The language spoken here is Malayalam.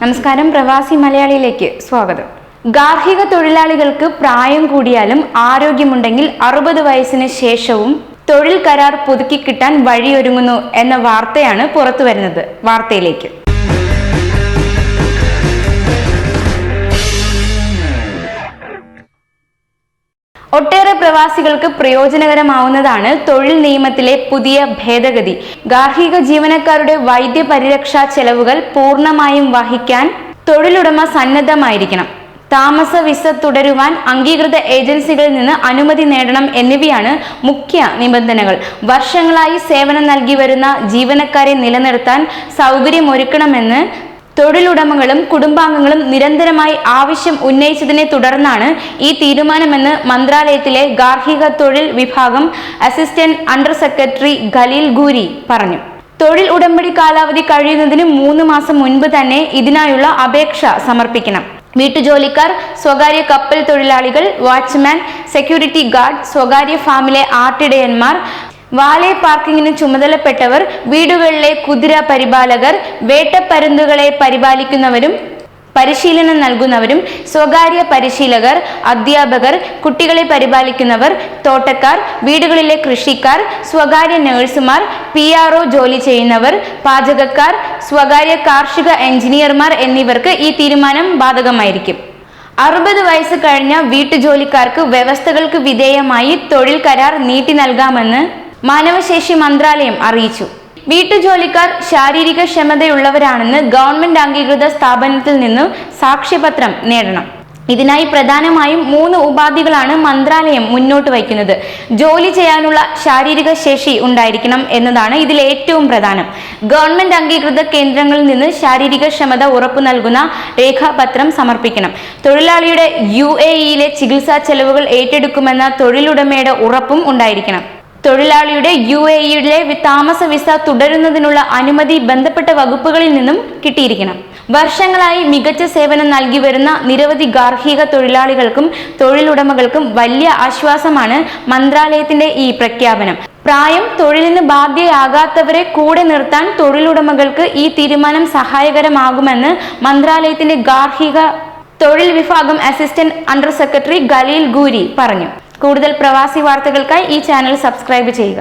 നമസ്കാരം പ്രവാസി മലയാളിയിലേക്ക് സ്വാഗതം. ഗാർഹിക തൊഴിലാളികൾക്ക് പ്രായം കൂടിയാലും ആരോഗ്യമുണ്ടെങ്കിൽ അറുപത് വയസ്സിന് ശേഷവും തൊഴിൽ കരാർ പുതുക്കി കിട്ടാൻ വഴിയൊരുങ്ങുന്നു എന്ന വാർത്തയാണ് പുറത്തു വരുന്നത് വാർത്തയിലേക്ക്. ഒട്ടേറെ പ്രവാസികൾക്ക് പ്രയോജനകരമാവുന്നതാണ് തൊഴിൽ നിയമത്തിലെ പുതിയ ഭേദഗതി. ഗാർഹിക ജീവനക്കാരുടെ വൈദ്യ പരിരക്ഷാ ചെലവുകൾ പൂർണമായും വഹിക്കാൻ തൊഴിലുടമ സന്നദ്ധമായിരിക്കണം. താമസ വിസ തുടരുവാൻ അംഗീകൃത ഏജൻസികളിൽ നിന്ന് അനുമതി നേടണം എന്നിവയാണ് മുഖ്യ നിബന്ധനകൾ. വർഷങ്ങളായി സേവനം നൽകി വരുന്ന ജീവനക്കാരെ നിലനിർത്താൻ സൗകര്യമൊരുക്കണമെന്ന് തൊഴിലുടമകളും കുടുംബാംഗങ്ങളും നിരന്തരമായി ആവശ്യം ഉന്നയിച്ചതിനെ തുടർന്നാണ് ഈ തീരുമാനമെന്ന് മന്ത്രാലയത്തിലെ ഗാർഹിക തൊഴിൽ വിഭാഗം assistant under secretary Khalil Ghouri പറഞ്ഞു. തൊഴിൽ ഉടമ്പടി കാലാവധി കഴിയുന്നതിന് മൂന്ന് മാസം മുൻപ് തന്നെ ഇതിനായുള്ള അപേക്ഷ സമർപ്പിക്കണം. വീട്ടുജോലിക്കാർ സ്വകാര്യ കപ്പൽ തൊഴിലാളികൾ വാച്ച്മാൻ സെക്യൂരിറ്റി ഗാർഡ് സ്വകാര്യ ഫാമിലെ ആട്ടിടയന്മാർ വാലെ പാർക്കിങ്ങിന് ചുമതലപ്പെട്ടവർ വീടുകളിലെ കുതിര പരിപാലകർ വേട്ടപ്പരുന്തുകളെ പരിപാലിക്കുന്നവരും പരിശീലനം നൽകുന്നവരും സ്വകാര്യ പരിശീലകർ അധ്യാപകർ കുട്ടികളെ പരിപാലിക്കുന്നവർ തോട്ടക്കാർ വീടുകളിലെ കൃഷിക്കാർ സ്വകാര്യ നഴ്സുമാർ പി ആർ ജോലി ചെയ്യുന്നവർ പാചകക്കാർ സ്വകാര്യ കാർഷിക എഞ്ചിനീയർമാർ എന്നിവർക്ക് ഈ തീരുമാനം ബാധകമായിരിക്കും. അറുപത് വയസ്സ് കഴിഞ്ഞ വീട്ടുജോലിക്കാർക്ക് വ്യവസ്ഥകൾക്ക് വിധേയമായി തൊഴിൽ കരാർ നീട്ടി നൽകാമെന്ന് മാനവശേഷി മന്ത്രാലയം അറിയിച്ചു. വീട്ടുജോലിക്കാർ ശാരീരിക ക്ഷമതയുള്ളവരാണെന്ന് ഗവൺമെന്റ് അംഗീകൃത സ്ഥാപനത്തിൽ നിന്ന് സാക്ഷ്യപത്രം നേടണം. ഇതിനായി പ്രധാനമായും മൂന്ന് ഉപാധികളാണ് മന്ത്രാലയം മുന്നോട്ട് വയ്ക്കുന്നത്. ജോലി ചെയ്യാനുള്ള ശാരീരിക ശേഷി ഉണ്ടായിരിക്കണം എന്നതാണ് ഇതിൽ ഏറ്റവും പ്രധാനം. ഗവൺമെന്റ് അംഗീകൃത കേന്ദ്രങ്ങളിൽ നിന്ന് ശാരീരിക ക്ഷമത ഉറപ്പു നൽകുന്ന രേഖാപത്രം സമർപ്പിക്കണം. തൊഴിലാളിയുടെ യു എ ഇയിലെ ചികിത്സാ ചെലവുകൾ ഏറ്റെടുക്കുമെന്ന തൊഴിലുടമയുടെ ഉറപ്പും ഉണ്ടായിരിക്കണം. തൊഴിലാളിയുടെ യു എ ഇയിലെ താമസ വിസ തുടരുന്നതിനുള്ള അനുമതി ബന്ധപ്പെട്ട വകുപ്പുകളിൽ നിന്നും കിട്ടിയിരിക്കണം. വർഷങ്ങളായി മികച്ച സേവനം നൽകി വരുന്ന നിരവധി ഗാർഹിക തൊഴിലാളികൾക്കും തൊഴിലുടമകൾക്കും വലിയ ആശ്വാസമാണ് മന്ത്രാലയത്തിന്റെ ഈ പ്രഖ്യാപനം. പ്രായം തൊഴിലിന് ബാധ്യയാകാത്തവരെ കൂടെ നിർത്താൻ തൊഴിലുടമകൾക്ക് ഈ തീരുമാനം സഹായകരമാകുമെന്ന് മന്ത്രാലയത്തിന്റെ ഗാർഹിക തൊഴിൽ വിഭാഗം assistant under secretary Khalil Ghouri പറഞ്ഞു. കൂടുതൽ പ്രവാസി വാർത്തകൾക്കായി ഈ ചാനൽ സബ്സ്ക്രൈബ് ചെയ്യുക.